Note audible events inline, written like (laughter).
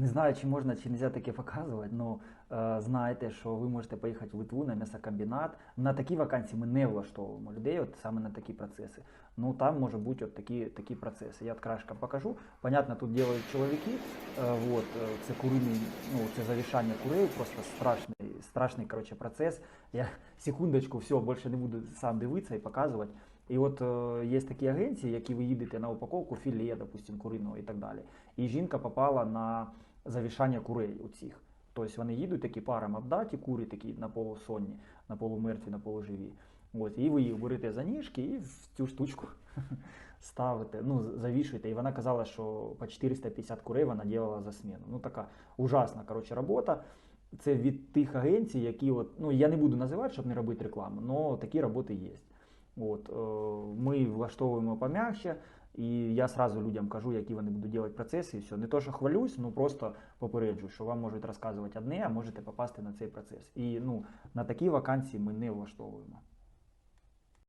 Не знаю, чи можна, чи не таке показувати, але знайте, що ви можете поїхати в Литву на м'ясокомбінат. На такі вакансії ми не влаштовуємо людей, от саме на такі процеси. Ну там може бути от такі, такі процеси. Я от покажу. Понятно, тут делають чоловіки. Е, вот, е, це куриний, ну це завішання курей, просто страшний, страшний коротше, процес. Я секундочку, все, більше не буду сам дивитися і показувати. І от е, є такі агенції, які ви їдете на упаковку філе, допустим, куриного і так далі. І жінка попала на завішання курей у цих. Тобто вони їдуть такі парами обдаті, кури такі на полусонні, на полумертві, на полуживі. От, і ви їх берете за ніжки і в цю штучку (laughs) ставите, ну, завішуєте. І вона казала, що по 450 курей вона робила за зміну. Ну, така ужасна коротше, робота. Це від тих агенцій, які, от, ну я не буду називати, щоб не робити рекламу, але такі роботи є. От, е, ми влаштовуємо пом'якше, і я сразу людям кажу, які вони будуть робити процеси, і все. Не то, що хвалюсь, ну просто попереджу, що вам можуть розказувати одне, а можете попасти на цей процес. І ну, на такі вакансії ми не влаштовуємо.